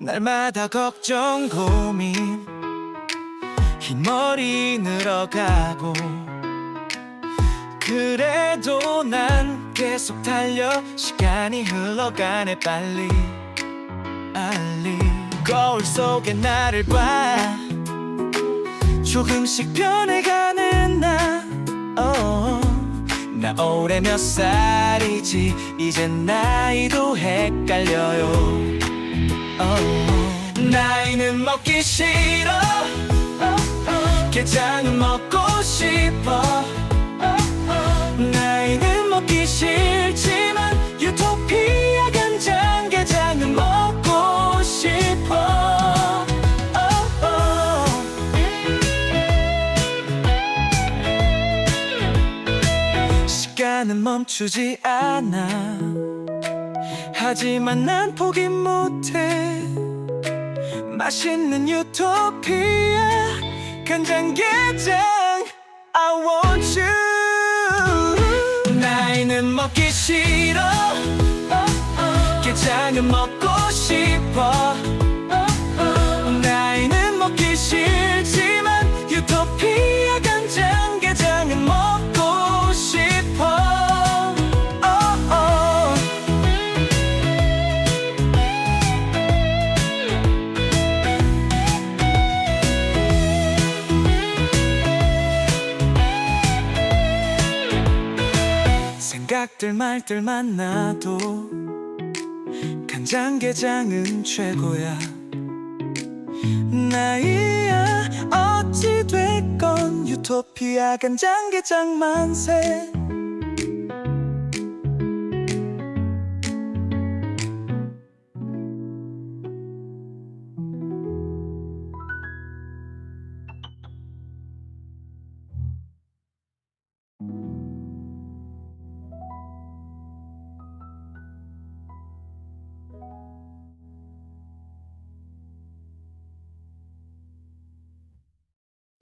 날마다 걱정 고민. 흰머리 늘어가고. 그래도 난 계속 달려. 시간이 흘러가네 빨리. 빨리. 거울 속에 나를 봐. 조금씩 변해가는 나. 어, 나 올해 몇 살이지? 이젠 나이도 헷갈려요 어, 나이는 먹기 싫어. 게장은 먹고 싶어. 나이는 먹기 싫지만 유토피아 간장 게장은 먹고 싶어. 시간은 멈추지 않아 하지만 난 포기 못해. 맛있는 유토피아 간장게장 I want you. 나이는 먹기 싫어. 어, 어. 게장은 먹고 생각들 말들 만나도 간장게장은 최고야. 나이야 어찌 됐건 유토피아 간장게장 만세